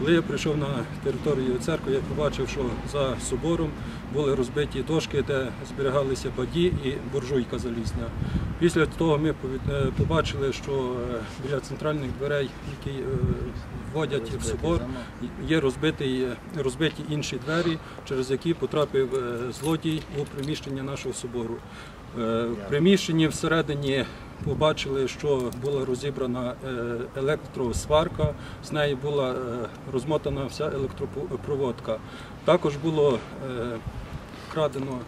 Коли я прийшов на територію церкви, я побачив, що за собором були розбиті дошки, де зберігалися баді і буржуйка залізня. Після того ми е, побачили, що е, біля центральних дверей, які е, вводять в собор, є розбитий, розбиті інші двері, через які потрапив злодій у приміщення нашого собору. В приміщенні всередині побачили, що була розібрана е, електросварка, з неї була е, розмотана вся електропроводка. Також було е, вкрадено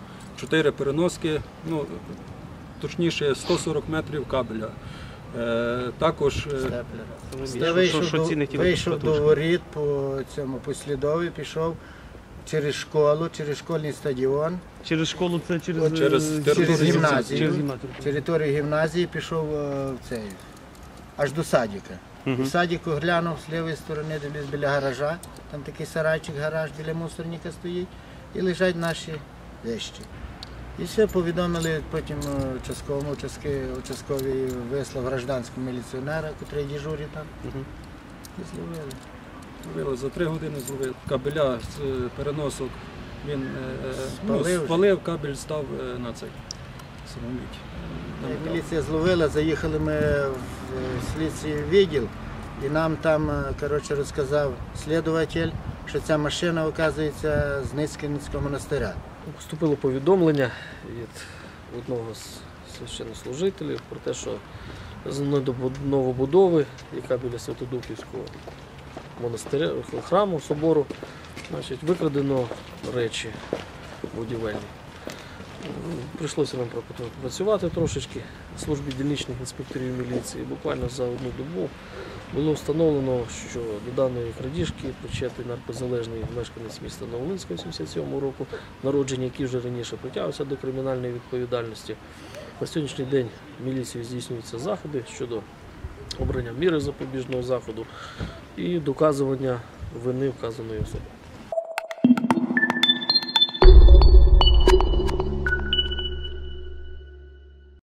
чотири переноски, ну, точніше 140 метрів кабеля. Е, Також е, Я вийшов, що до, вийшов до воріт по цьому послідові, пішов через школу, через школьний стадіон, Через школу це через, От через е, територію через гімназію. Через гімназію. територію гімназії пішов е, в цей, аж до садика. В садіку глянув з лівої сторони, дивлюсь біля гаража, там такий сарайчик, гараж біля мусорника стоїть, і лежать наші вещі. І все повідомили потім е, участковому, участки, участковий вислав гражданського міліціонера, який дежурить там, і зловили. Зловили за три години зловили кабеля з е, переносок. Він е, е, ну, Спалив. спалив, кабель став е, на цей самоміч. Як міліція зловила, заїхали ми в слідчий відділ, і нам там е, коротше, розказав слідуватель, що ця машина, оказується, з Ницького монастиря. Поступило повідомлення від одного з священнослужителів про те, що з новобудови, яка біля Святодухівського монастиря, храму, собору, значить, викрадено речі будівельні. Прийшлося нам працювати трошечки в службі дільничних інспекторів міліції. Буквально за одну добу було встановлено, що до даної крадіжки причетний наркозалежний мешканець міста Новолинська 87 року, народження, який вже раніше притягувався до кримінальної відповідальності. На сьогоднішній день міліцією здійснюються заходи щодо обрання міри запобіжного заходу і доказування вини вказаної особи.